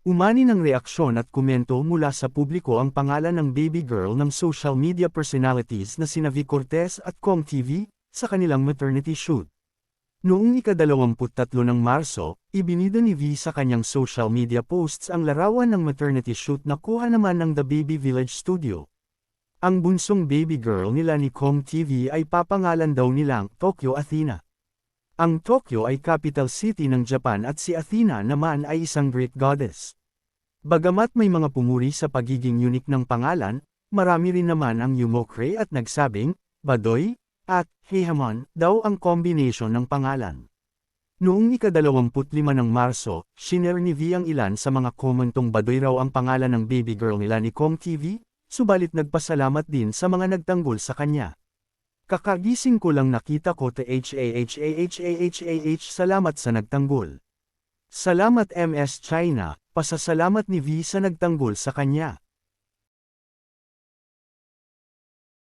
Umani ng reaksyon at komento mula sa publiko ang pangalan ng baby girl ng social media personalities na sina V. Cortez at Com TV, sa kanilang maternity shoot. Noong ikadalawamput-tatlo ng Marso, ibinida ni V sa kanyang social media posts ang larawan ng maternity shoot na kuha naman ng The Baby Village Studio. Ang bunsong baby girl nila ni Com TV ay papangalan daw nilang Tokyo Athena. Ang Tokyo ay capital city ng Japan at si Athena naman ay isang Greek goddess. Bagamat may mga pumuri sa pagiging unique ng pangalan, marami rin naman ang yumokre at nagsabing, Badoy, at Heihamon daw ang combination ng pangalan. Noong ikadalawamput-lima ng Marso, shinare ni V ang ilan sa mga komentong Badoy raw ang pangalan ng baby girl nila ni Com TV, subalit nagpasalamat din sa mga nagtanggol sa kanya. Kakagising ko lang nakita ko THAHAHAHAH salamat sa nagtanggol. Salamat MS China, pasasalamat ni V sa nagtanggol sa kanya.